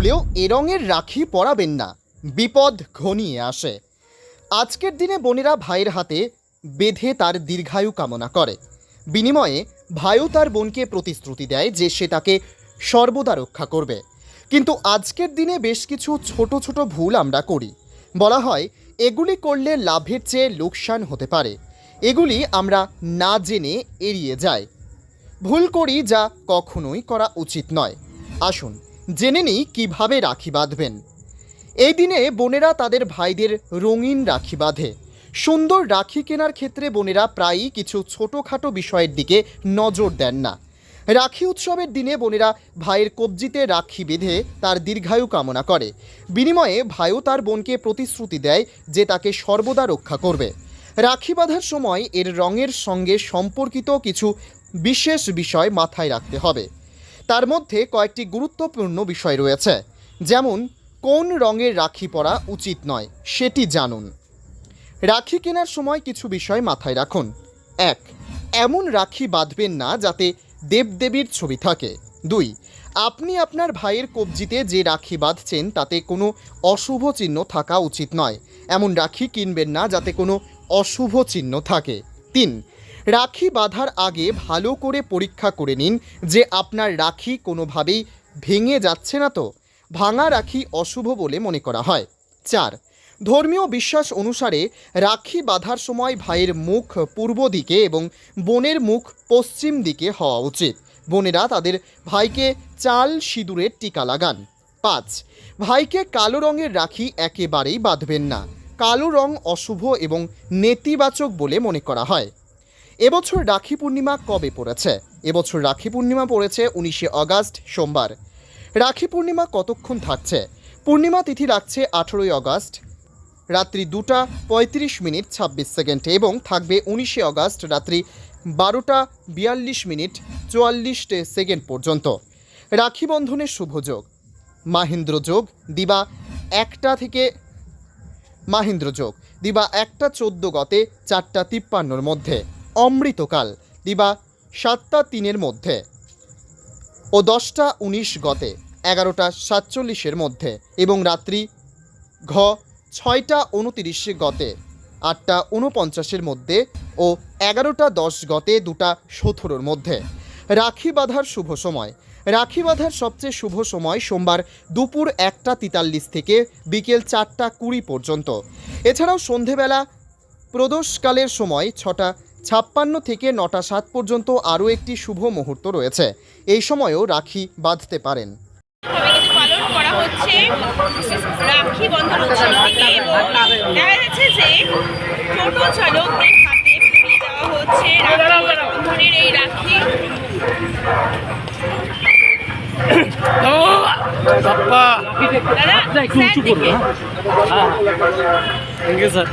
ভুলেও এ রঙের রাখি পরাবেন না। বিপদ ঘনিয়ে আসে। আজকের দিনে বোনেরা ভাইয়ের হাতে বেঁধে তার দীর্ঘায়ু কামনা করে। বিনিময়ে ভাইও তার বোনকে প্রতিশ্রুতি দেয় যে সে তাকে সর্বদা রক্ষা করবে। কিন্তু আজকের দিনে বেশ কিছু ছোট ছোট ভুল আমরা করি। বলা হয়, এগুলি করলে লাভের চেয়ে লোকসান হতে পারে। এগুলি আমরা না জেনে এড়িয়ে যাই। ভুল করি যা কখনোই করা উচিত নয়। আসুন জেনে নিই কীভাবে রাখি বাঁধবেন। এই দিনে বোনেরা তাদের ভাইদের রঙিন রাখি বাঁধে। সুন্দর রাখি কেনার ক্ষেত্রে বোনেরা প্রায়ই কিছু ছোটোখাটো বিষয়ের দিকে নজর দেন না। রাখি উৎসবের দিনে বোনেরা ভাইয়ের কবজিতে রাখি বেঁধে তার দীর্ঘায়ু কামনা করে। বিনিময়ে ভাইও তার বোনকে প্রতিশ্রুতি দেয় যে তাকে সর্বদা রক্ষা করবে। রাখি বাঁধার সময় এর রঙের সঙ্গে সম্পর্কিত কিছু বিশেষ বিষয় মাথায় রাখতে হবে। তার মধ্যে কয়েকটি গুরুত্বপূর্ণ বিষয় রয়েছে। যেমন, কোন রঙের রাখি পরা উচিত নয়, সেটি জানুন। রাখি কেনার সময় কিছু বিষয় মাথায় রাখুন। এক, এমন রাখি বাঁধবেন না যাতে দেবদেবীর ছবি থাকে। দুই, আপনি আপনার ভাইয়ের কবজিতে যে রাখি বাঁধছেন তাতে কোনো অশুভ চিহ্ন থাকা উচিত নয়। এমন রাখি কিনবেন না যাতে কোনো অশুভ চিহ্ন থাকে। তিন রাখি বাঁধার আগে ভালো করে পরীক্ষা করে নিন যে আপনার রাখি কোনোভাবেই ভেঙে যাচ্ছে না তো। ভাঙা রাখি অশুভ বলে মনে করা হয়। চার, ধর্মীয় বিশ্বাস অনুসারে রাখি বাঁধার সময় ভাইয়ের মুখ পূর্ব দিকে এবং বোনের মুখ পশ্চিম দিকে হওয়া উচিত। বোনেরা তাদের ভাইকে চাল সিঁদুরের টিকা লাগান। পাঁচ, ভাইকে কালো রঙের রাখি একেবারেই বাঁধবেন না। কালো রং অশুভ এবং নেতিবাচক বলে মনে করা হয়। এবছর রাখি পূর্ণিমা কবে পড়েছে? এবছর রাখি পূর্ণিমা পড়েছে উনিশে অগাস্ট সোমবার। রাখি পূর্ণিমা কতক্ষণ থাকছে? পূর্ণিমা তিথি রাখছে আঠেরোই অগাস্ট রাত্রি দুটা পঁয়ত্রিশ মিনিট ছাব্বিশ সেকেন্ড এবং থাকবে উনিশে অগাস্ট রাত্রি বারোটা বিয়াল্লিশ মিনিট চুয়াল্লিশ সেকেন্ড পর্যন্ত। রাখি বন্ধনের শুভ যোগ। মাহেন্দ্র যোগ, দিবা একটা থেকে মাহেন্দ্র যোগ। দিবা একটা চোদ্দ গতে চারটা তিপ্পান্নর মধ্যে। অমৃতকাল, দিবা সাতটা তিনের মধ্যে। ও দশটা উনিশ গতে, এগারোটা সাতচল্লিশের মধ্যে এবং রাত্রি ঘ ছয়টা উনতিরিশ গতে, আটটা উনপঞ্চাশের মধ্যে ও এগারোটা দশ গতে দুটা সতেরোর মধ্যে। রাখি বাঁধার শুভ সময়। রাখি বাঁধার সবচেয়ে শুভ সময় সোমবার দুপুর একটা তিতাল্লিশ থেকে বিকেল চারটা কুড়ি পর্যন্ত। এছাড়াও সন্ধেবেলা প্রদোষকালের সময় ছটা ছাপ্পান্ন থেকে নটা সাত পর্যন্ত আরও একটি শুভ মুহূর্ত রয়েছে। এই সময়ও রাখি বাঁধতে পারেন। ভাবে পালন করা হচ্ছে। রাখি বন্ধন উৎসবটিকে এবং দেখা যাচ্ছে যে টোটো চালকদের হাতে পুড়িয়ে দেওয়া হচ্ছে রাখি বন্ধনের এই রাখি। দাদা একটু উঁচু স্যার করব দিকে। হ্যাঁ। স্যার